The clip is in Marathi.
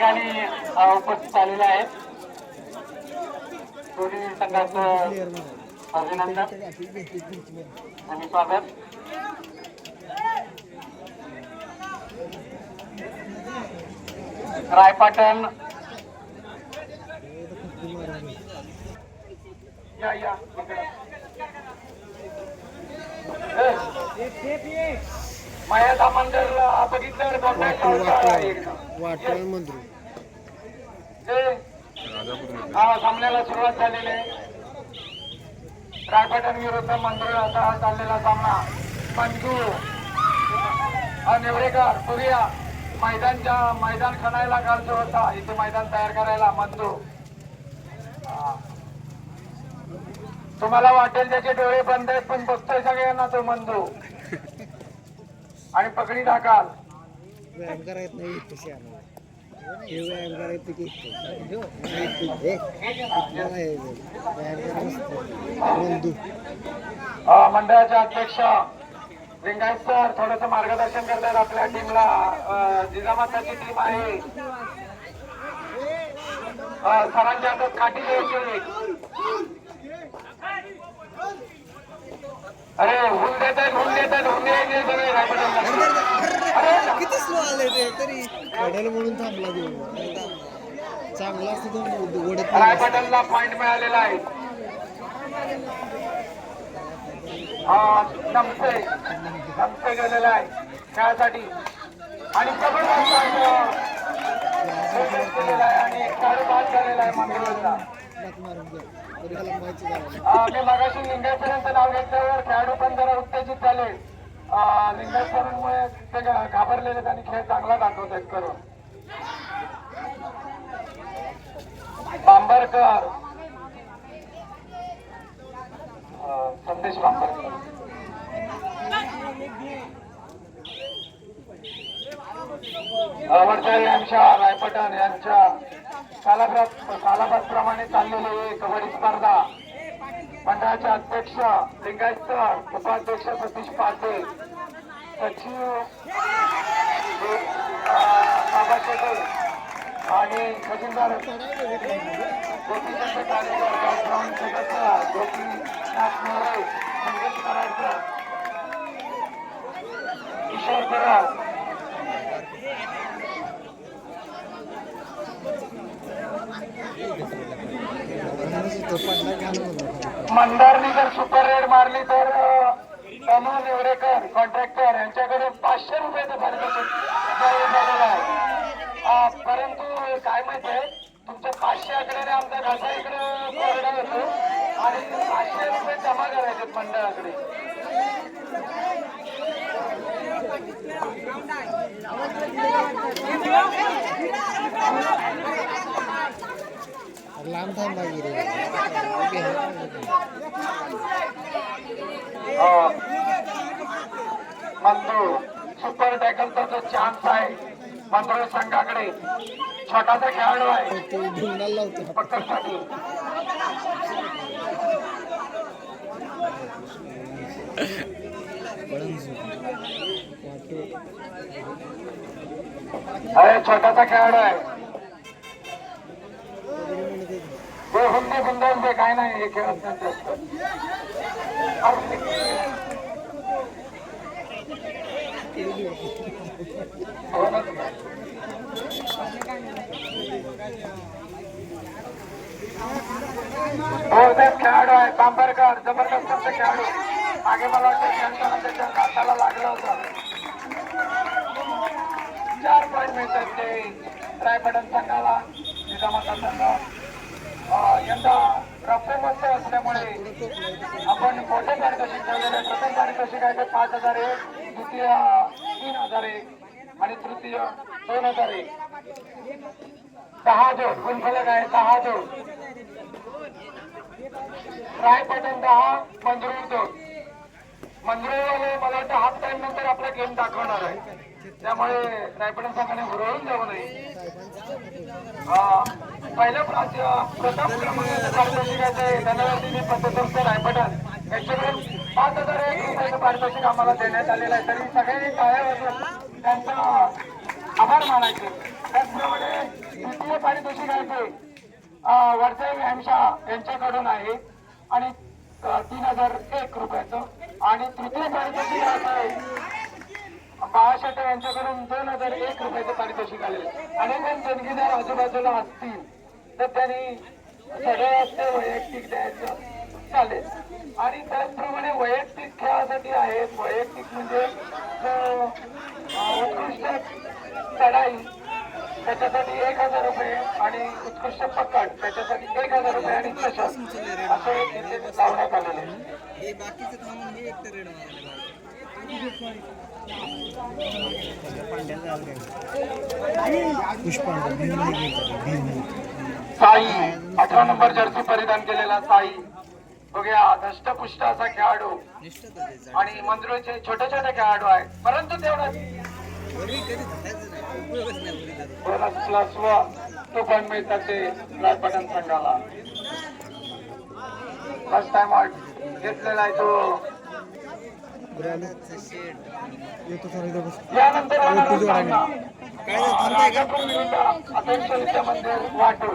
ठिकाणी उपस्थित आलेले आहेत. दोन्ही संघाचं अभिनंदन आणि स्वागत. रायपाटण. या या. मयादा मंदिर एकदम. वाटण मंदिर हा. सामन्याला सुरुवात झालेली आहे. रायपाटण विरुद्ध मंदिर असा चाललेला सामना. मंजू हा नेवरेकर सूर्या मैदानच्या मैदान खणायला घालतो होता इथे मैदान तयार करायला मंजू हा. तुम्हाला वाटेल त्याचे डोळे बंद आहेत पण बघतोय सगळ्यांना तो मंजू आणि पकडी टाकाल व्यायाम करायत नाही हे व्यायाम करायचं की हे, मला हे. व्यायाम करायचं बंधू अ, मंडळाचे अध्यक्ष. लिंगायत सर थोडस मार्गदर्शन करतात आपल्या टीमला. जिजामाताची टीम आहे. सरांच्या हातात काठी द्यायची. अरे होऊन देत आहेत होऊन देत आहेत होऊन द्यायचे सगळे. अरे किती स्लो आले ते तरी. कडेल म्हणून थांबला देऊ चांगला असतो तो ओढत. रायगडला पॉइंट मिळालेला आहे. हा नमसे नमसे गेलेला आहे. खेळासाठी. आणि जबरदस्त केलेला आहे आणि बाद झालेला आहे मंगळूरचा मी मगाशी लिंगायतरांचं नाव घेतल्यावर खेळाडू पण जरा उत्तेजित झाले. लिंगायतरांमुळे ते घाबरलेले आणि खेळ चांगला दाखवत आहेत करून. बांबरकर. संदेश बांबरकर. आवडता यांच्या रायपटण यांच्या. कालाबाद प्रमाणे चाललेली ही कबड्डी स्पर्धा. मंडळाचे अध्यक्ष लिंगायत सर उपाध्यक्ष सतीश पाटील. सचिव बाबा शेटे आणि खजिनदार गोपीचंद्र कार्यकर ग्राउंड सदस्य गोपीनाथ मोरे संदेश करायचं किशोर करार तो पडला घालून होता मंदारनी जर सुपर रेड मारली तर तनु नेवरेकर कॉन्ट्रॅक्टर यांच्याकडे पाचशे रुपयाचं पारितोषिक आहे. परंतु काय माहितीये तुमच्या पाचशे आकड्याने आमचा घासा इकडे कोरडा होतो आणि पाचशे रुपये जमा करायचे मंडळाकडे. लांब थांबा गिरे मंदू सुपर टॅकलचा जो चान्स आहे मंदूर संघाकडे. छोटासा खेळाडू आहे. पकडसाठी. वाटो अरे छोटासा खेळाडू आहे. हे हुंदे बुंदाच काय नाही हे खेळत नाही बहुतेक खेळाडू आहे बांबरकर जबरदस्त खेळाडू. मागे मला वाटतं खेळताना त्याच्या हाताला लागलं होतं. चार पॉईंट मिळतात ते. रायपटन संघाला निजामाचा संघ. यंदा यंदा परफॉर्मन्स असल्यामुळे आपण मोठे पारितोषिक ठेवलेले प्रथम पारितोषिक आहे ते पाच हजार एक द्वितीय तीन हजार एक आणि तृतीय दोन हजार एक. दहा जोड गुणफलक आहे दहा जोड रायपटन दहा मंजूर दोन. मंजुळेवाले मला वाटतं हाफ टाइम नंतर आपला गेम दाखवणार आहे. त्यामुळे रायपडन संघाने हुरळून जाऊ नये. पहिल्या प्रथम क्रमांकाचे पारितोषिक आहे. ते याच्याकडून पाच हजार एक रुपयाचं पारितोषिक आम्हाला देण्यात आलेलं आहे. तरी सगळे टाळ्या त्यांचा आभार मानायचे. त्याचप्रमाणे द्वितीय पारितोषिक आहे ते वरचे यांच्याकडून आहे. आणि तीन हजार एक रुपयाचं. आणि तृतीय पारितोषिक आहे. बाळाशेटे यांच्याकडून दोन हजार एक रुपयाचं पारितोषिक आले आणि पण देणगीदार आजूबाजूला असतील तर त्यांनी सगळ्यांचं वैयक्तिक द्यायचं चालेल. आणि त्याचप्रमाणे वैयक्तिक खेळासाठी आहेत. वैयक्तिक म्हणजे उत्कृष्ट चढाई त्याच्यासाठी एक हजार रुपये आणि उत्कृष्ट पकड त्याच्यासाठी एक हजार रुपये आणि चषक असे लावण्यात आलेले आहे. हे हे साई अठरा नंबर जर्सी परिधान केलेला साई. बघूया धष्टपुष्ट असा खेळाडू. आणि मंजुळेचे छोटे छोटे खेळाडू आहेत. परंतु तेवढा प्लस तो पण मिळतात ते लालपटन संघाला फर्स्ट टाइम घेतलेला आहे तो यानंतर वाटू